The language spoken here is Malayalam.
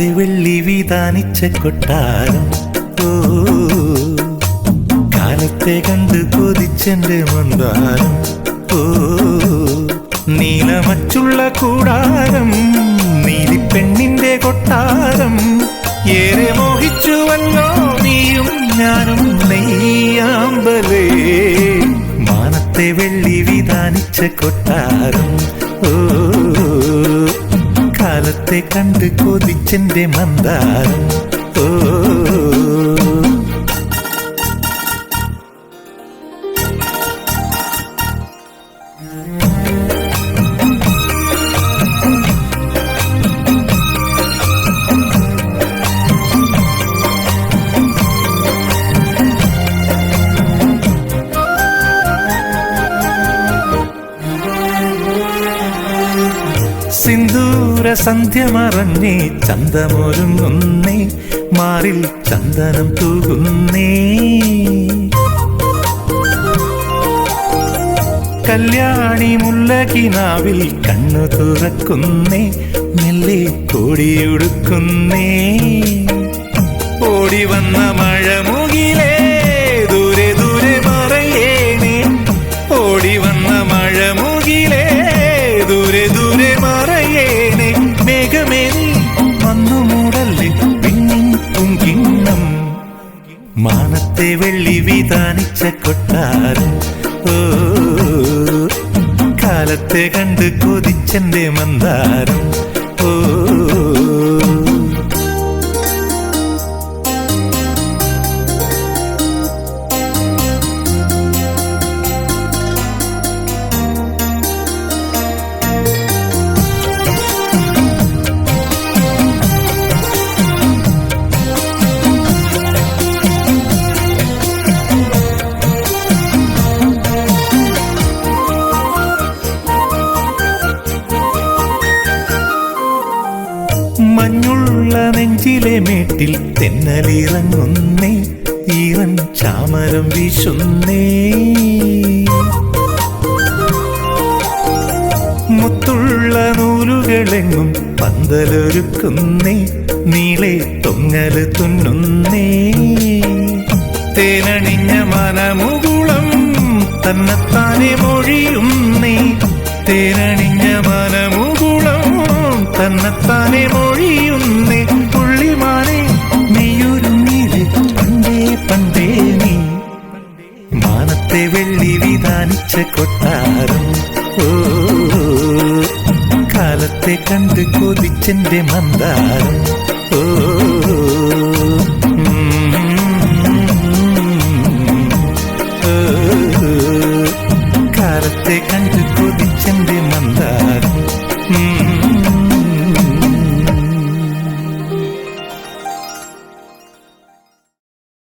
മാനത്തെ വെള്ളി വിതാനിച്ച കൊട്ടാരം. ഓ കാലത്തെ കണ്ട് കൊതിച്ചെന്റെ മന്ദാരം. ഓ നീലമച്ചുള്ള കൂടാരം നീലിപ്പെണ്ണിന്റെ കൊട്ടാരം. ഏറെ മോഹിച്ചു വന്നോ നീയും ഞാനും നെയ്യാമ്പലേ. മാനത്തെ വെള്ളി വിധാനിച്ച കൊട്ടാരം. ഓ കാലത്തെ കണ്ട് കൊതിച്ചെന്റെ മന്ദാരം. ഓ. സിന്ദൂര സന്ധ്യ മറഞ്ഞേ ചന്തമൊരുങ്ങുന്നേ മാറിൽ ചന്ദനം തൂകുന്നേ. കല്യാണി മുല്ലകിനാവിൽ കണ്ണു തുറക്കുന്നേ മെല്ലെ കോടിയൊടുക്കുന്നേ. ഓടി വന്ന മഴ മുകിലേ ദൂരെ ദൂരെ മറയേണേ. ഓടി വന്ന മഴ മുകിലേ ദൂരെ ദൂരെ മറയേണേ മേഘമേ നീ. വന്നു മൂടല്ലേ പിന്നിൻ കിണ്ണം മാനത്തെ വെള്ളി വിധാനിച്ച കൊട്ടാരം. ഓ കാലത്തെ കണ്ട് കൊതിച്ചെന്റെ മന്ദാരം. ഓ നെഞ്ചിലെ മേട്ടിൽ തെന്നലിറങ്ങുന്നേ ഈറൻ ചാമരം വീശുന്നേ. മുത്തുള്ള നൂലുകളെങ്ങും പന്തലൊരുക്കുന്നേ നീളെ തൊങ്ങൽ തുന്നുന്നേ. തേനണിഞ്ഞ മനമുകുളം തന്നെത്താനെ മൊഴിയുന്നേ. തേനണിഞ്ഞ മനമുകുളം തന്നെത്താനെ മൊഴിയുന്നേ. വെള്ളി കൊട്ടാരം ഓ കാലത്തെ കണ്ട് കൊതിച്ചെന്റെ മന്ദാരം. ഓ, കാലത്തെ കണ്ട്